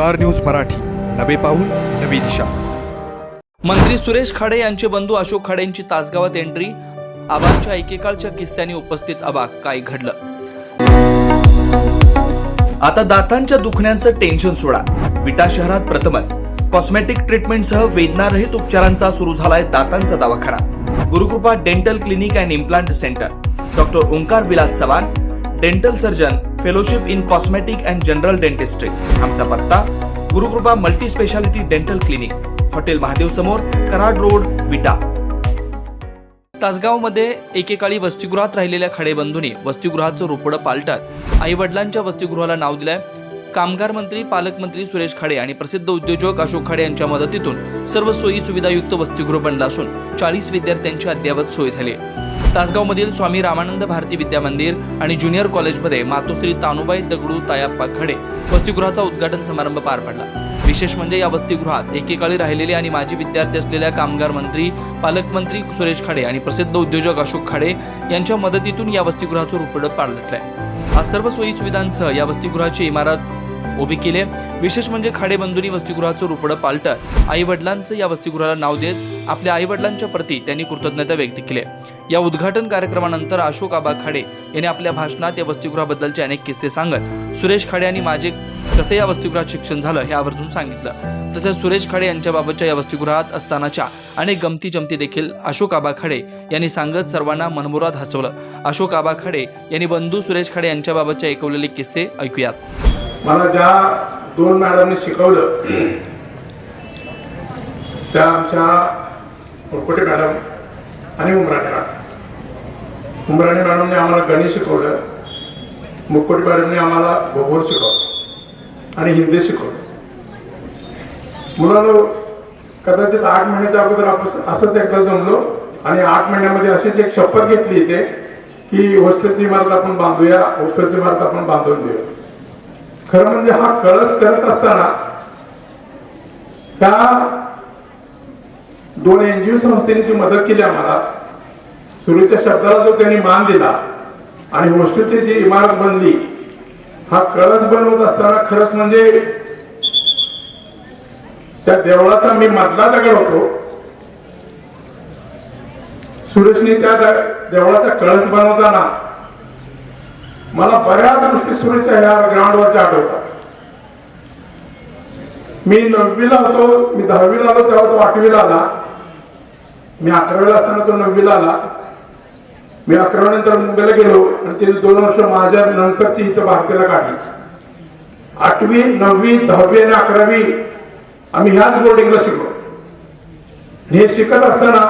Star news Marathi. नवे पाऊल नवी दिशा. मंत्री सुरेश खाडे यांचे बंधू अशोक खाडेंची तासगावात एंट्री. आबांच्या एकेकाळच्या किस्स्याने उपस्थित अबाक काय घडलं. आता दातांच्या दुखण्याचं टेन्शन सोडा. विटा शहरात प्रथमच. कॉस्मेटिक ट्रीटमेंटसह वेदनारहित उपचारांचा सुरू झालाय दातांचा दवाखाना. Gurukrupa dental clinic and implant centre doctor Omkar Vilas Chavan dental surgeon fellowship in cosmetic and general dentistry आमचा पत्ता Gurukrupa multi speciality dental clinic hotel Mahadev समोर कराड रोड विटा. तासगावमध्ये एकेकाळी वसतिगृहात राहिलेल्या खडेबंधूंनी वसतिगृहाचं रोपडं पालटत आईवडिलांच्या वसतिगृहाला नाव दिलंय. कामगार मंत्री पालकमंत्री सुरेश खाडे आणि प्रसिद्ध उद्योजक अशोक खाडे यांच्या मदतीतून सर्व सोयी सुविधायुक्त वसतिगृह बनलं असून चाळीस विद्यार्थ्यांची अद्ययावत सोय झाली तासगावमधील स्वामी रामानंद भारती विद्या मंदिर आणि ज्युनियर कॉलेजमध्ये मातोश्री तानुबाई दगडू तायाप्पा खडे वसतिगृहाचा उद्घाटन समारंभ पार पडला. विशेष म्हणजे या वसतिगृहात एकेकाळी राहिलेले आणि माजी विद्यार्थी असलेल्या कामगार मंत्री पालकमंत्री सुरेश खाडे आणि प्रसिद्ध उद्योजक अशोक खाडे यांच्या मदतीतून या वसतिगृहाचं रुपडत पार आज सर्व सोयी सुविधांसह या वसतिगृहाची इमारत उभी केले विशेष म्हणजे खाडेबंधूंनी वसतिगृहाचं रुपडं पालटत आई वडिलांचं या वसतिगृहाला नाव देत आपल्या आई वडिलांच्या प्रती त्यांनी कृतज्ञता व्यक्त केली या उद्घाटन कार्यक्रमानंतर अशोक आबा खाडे यांनी आपल्या भाषणात या वसतिगृहाबद्दलचे अनेक किस्से सांगत सुरेश खाडे आणि माझे कसे या वसतिगृहात शिक्षण झालं हे आवर्जून सांगितलं. तसेच सुरेश खाडे यांच्याबाबतच्या या वसतिगृहात असतानाच्या अनेक गमती जमती देखील अशोक आबा खाडे यांनी सांगत सर्वांना मनमुरात हसवलं. अशोक आबा खाडे यांनी बंधू सुरेश खाडे यांच्याबाबतचे ऐकवलेले किस्से ऐकूयात. मला ज्या दोन मॅडमने शिकवलं त्या आमच्या मुरकोटे मॅडम आणि उमराणे मॅडम. उमराणे मॅडमने आम्हाला गणित शिकवलं मुरकुटे मॅडमने आम्हाला भूगोल शिकवलं आणि हिंदी शिकवलं. मुलांनो कदाचित आठ महिन्याच्या अगोदर आपण असंच एकदा जमलो आणि आठ महिन्यामध्ये अशीच एक शपथ घेतली इथे की हॉस्टेलची इमारत आपण बांधूया हॉस्टेलची इमारत आपण बांधून देऊया. खरं म्हणजे हा कळस करत असताना त्या दोन एनजीओ संस्थेने जी मदत केली आम्हाला सुरूच्या शब्दाला जो त्यांनी मान दिला आणि हॉस्टेलची जी इमारत बनली हा कळस बनवत असताना खरंच म्हणजे त्या देवळाचा मी मधला दगड होतो. सुरेशने त्या देवळाचा कळस बनवताना मला बऱ्याच गोष्टी सुरेच्या ह्या ग्राउंडवरच्या आठवतात मी नववीला होतो मी दहावीला आलो तेव्हा तो आठवीला आला. मी अकरावीला असताना तो नववीला आला. मी अकरावी नंतर मुंबईला गेलो आणि तिने दोन वर्ष माझ्या नंतरची इथं भारतीला काढली. आठवी नववी दहावी आणि अकरावी आम्ही ह्याच बोर्डिंगला शिकलो. हे शिकत असताना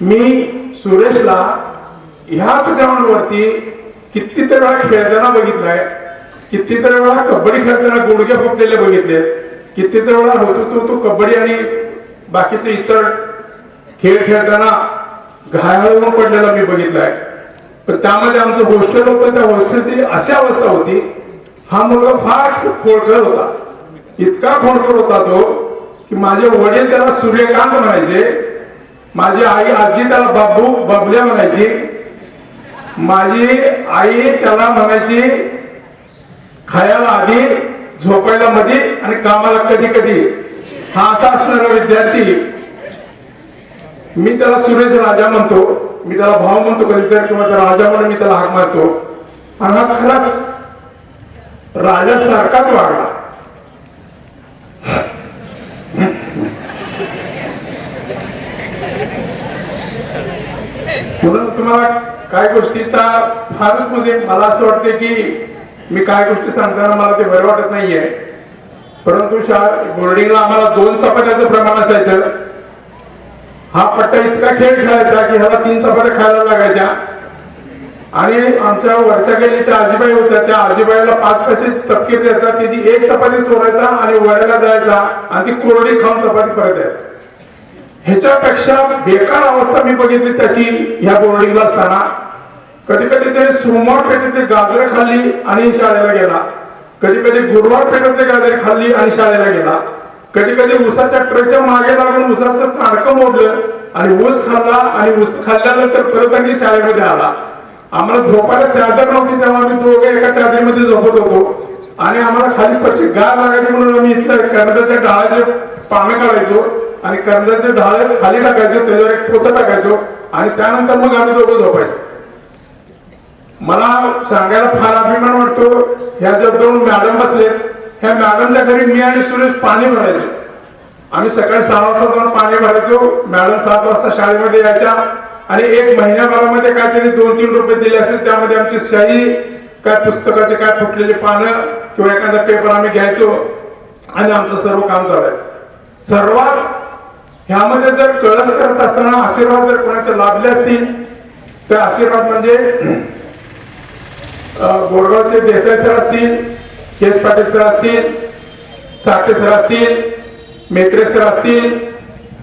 मी सुरेशला ह्याच ग्राउंडवरती कितीतरी वेळा खेळताना बघितलाय. कितीतरी वेळा कबड्डी खेळताना गुडघे फुटलेले बघितले. कितीतरी वेळा होतो तो तो कबड्डी आणि बाकीचे इतर खेळ खेळताना घायल होऊन पडलेला मी बघितलाय. पण त्यामध्ये आमचं हॉस्टेल होतं त्या हॉस्टेलची अशी अवस्था होती हा मुलगा फार खोडकर होता. इतका खोडकर होता तो की माझे वडील त्याला सूर्यकांत म्हणायचे माझी आई आजी त्याला बाबू बबल्या म्हणायची माझी आई त्याला म्हणायची खायला आधी झोपायला मध्ये आणि कामाला कधी कधी. हा असा असणारा विद्यार्थी. मी त्याला सुरेश राजा म्हणतो. मी त्याला भाव म्हणतो कधीतरी किंवा त्या राजा म्हणून मी त्याला हाक मारतो. आणि हा खराच राजासारखाच वागला. तुम्हाला काय गोष्टीचा फारच म्हणजे मला असं वाटते की मी काय गोष्टी सांगताना मला ते बरं वाटत नाहीये. परंतु शाळा बोर्डिंगला आम्हाला दोन चपात्याचं प्रमाण असायचं. हा पट्टा इतका खेळ खेळायचा की ह्याला तीन चपात्या खायला लागायच्या. आणि आमच्या वरच्या गेलीच्या आजीबाई होत्या त्या आजीबाईला पाच पैसे चपकीर द्यायचा त्याची एक चपाती चोरायचा आणि वड्याला जायचा आणि ती कोरडी खाऊन चपाती परत यायचा. ह्याच्यापेक्षा बेकार अवस्था मी बघितली त्याची ह्या बोर्डिंगला असताना. कधी कधी ते सोमवार पेठेतले गाजर खाल्ली आणि शाळेला गेला. कधी कधी गुरुवार पेठेतले गाजर खाल्ली आणि शाळेला गेला. कधी कधी ऊसाच्या ट्रकच्या मागे लागून ऊसाचं ताडकं मोडलं आणि ऊस खाल्ला आणि ऊस खाल्ल्यानंतर परत आणि शाळेमध्ये आला. आम्हाला झोपायला चादर नव्हती तेव्हा आम्ही दोघे एका चादरीमध्ये झोपत होतो. आणि आम्हाला खाली पक्षी गाय लागायचे म्हणून आम्ही इथलं कर्जाच्या डाळाचे पानं काढायचो. आणि कर्जाचे ढाळे खाली टाकायचो त्याच्यावर एक पोतं टाकायचो आणि त्यानंतर मग आम्ही दोघं झोपायचो. मला सांगायला फार अभिमान वाटतो ह्या ज्या दोन मॅडम बसलेत ह्या मॅडमच्या घरी मी आणि सुरेश पाणी भरायचो. आम्ही सकाळी सहा वाजता जाऊन पाणी भरायचो मॅडम सात वाजता शाळेमध्ये यायच्या आणि एक महिन्याभरामध्ये काहीतरी दोन तीन रुपये दिले असेल त्यामध्ये आमची शाही काय पुस्तकाचे काय फुटलेली पानं किंवा एखादा पेपर आम्ही घ्यायचो आणि आमचं सर्व काम चालायचं. सर्वात ह्यामध्ये जर कळस करत असताना आशीर्वाद जर कोणाचे लाभले असतील तर आशीर्वाद म्हणजे अ, बोरगावचे देसाई सर असतील केस पाटील सर असतील साठे सर असतील मेत्रे सर असतील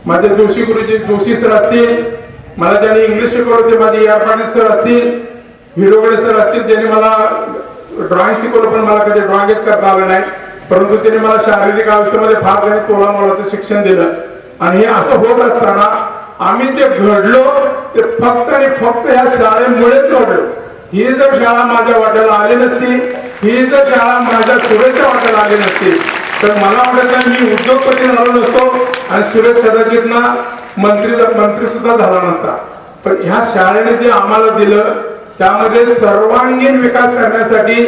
माझे जोशी गुरुजी जोशी सर असतील मला ज्यांनी इंग्लिश शिकवलं ते माझे यार पाटील सर असतील हिरोगडे सर असतील ज्यांनी मला ड्रॉइंग शिकवलं पण मला कधी ड्रॉइंगच करता आलं नाही. परंतु त्यांनी मला शारीरिक आयुष्यामध्ये फार काही तोलामोलाचं शिक्षण दिलं. आणि हे असं होत असताना आम्ही जे घडलो ते फक्त आणि फक्त ह्या शाळेमुळेच घडलो. ही जर शाळा माझ्या वाट्याला आली नसती ही जर शाळा माझ्या सुरेशच्या वाट्याला आली नसती तर मला वाटत मी उद्योगपती झालो नसतो आणि सुरेश कदाचित ना मंत्री मंत्री सुद्धा झाला नसता. पण ह्या शाळेने जे आम्हाला दिलं त्यामध्ये सर्वांगीण विकास करण्यासाठी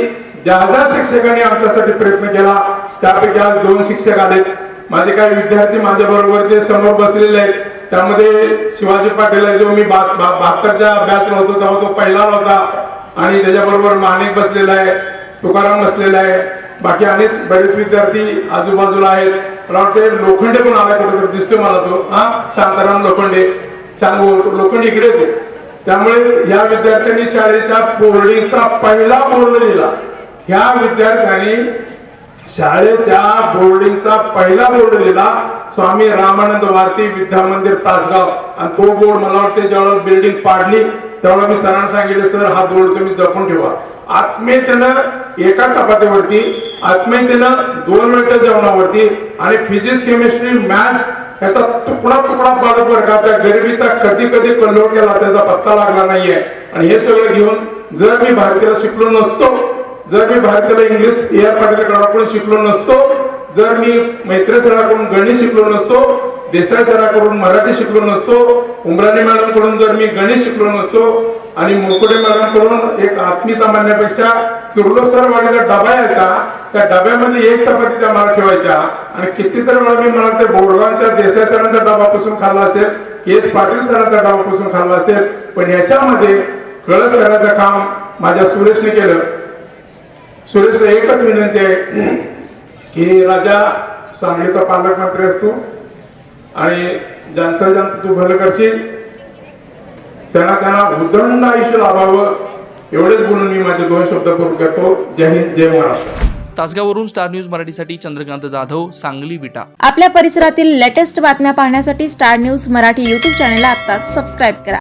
ज्या ज्या शिक्षकांनी आमच्यासाठी प्रयत्न केला त्यापैकी आज दोन शिक्षक आलेत. माझे काही विद्यार्थी माझ्या बरोबर जे समोर बसलेले आहेत. त्यामध्ये शिवाजी पाटील जो मी बहात्तरच्या बॅच होतो तेव्हा तो पहिला होता. आणि त्याच्याबरोबर माणिक बसलेला आहे तुकाराम बसलेला आहे. बाकी अनेक बरेच विद्यार्थी आजूबाजूला आहेत. मला वाटते लोखंडे पण आला कुठेतरी दिसतोय मला तो. हा? शांताराम लोखंडे. शांत हो, लोखंडे इकडे तो त्यामुळे या विद्यार्थ्यांनी शाळेच्या बोर्डिंगचा पहिला बोर्ड दिला ह्या विद्यार्थ्यांनी शाळेच्या बोर्डिंगचा पहिला बोर्ड लिहिला स्वामी रामानंद भारती विद्या मंदिर तासगाव. आणि तो बोर्ड मला वाटते ज्यावेळेला बिल्डिंग पाडली त्यावेळेला मी सरांना सांगितले सर हा बोर्ड तुम्ही जपून ठेवा. आत्मीयतेनं एका चपातीवरती आत्मीयतेनं दोन वेळच्या जेवणावरती आणि फिजिक्स केमिस्ट्री मॅथ्स याचा तुकडा तुकडा पाडत बरं का त्या गरिबीचा कधी कधी कल्लोळ केला त्याचा पत्ता लागला नाहीये. आणि हे सगळं घेऊन जर मी भारतीला शिकलो नसतो जर मी भारतीला इंग्लिश ए आर पाटील शिकलो नसतो जर मी मैत्री सराकडून गणित शिकलो नसतो देसाई सराकडून मराठी शिकलो नसतो उमराणी मॅडमकडून जर मी गणित शिकलो नसतो आणि मुकुडे मॅडमकडून एक आत्मीयता मानण्यापेक्षा किर्लोस्कर वाडीचा डबा यायचा त्या डब्यामध्ये एक चपाती त्या मला ठेवायच्या आणि कितीतरी वेळा मी मला ते बोरगावच्या देसाई सरांचा डबा पासून खाल्ला असेल केस पाटील सरांचा डबा पासून खाल्ला असेल पण याच्यामध्ये कळस करायचं काम माझ्या सुरेशने केलं. सुरेशला एकच विनंती आहे की राजा सांगलीचा पालकमंत्री असतो आणि ज्यांचं ज्यांचं तू भलं करशील त्यांना त्यांना उदंड आयुष्य लाभावं एवढेच बोलून मी माझे दोन शब्द पूर्ण करतो. जय हिंद जय महाराष्ट्र. तासगाववरून स्टार न्यूज मराठीसाठी चंद्रकांत जाधव सांगली विटा. आपल्या परिसरातील लेटेस्ट बातम्या पाहण्यासाठी स्टार न्यूज मराठी यूट्यूब चॅनलला आत्ताच सबस्क्राईब करा.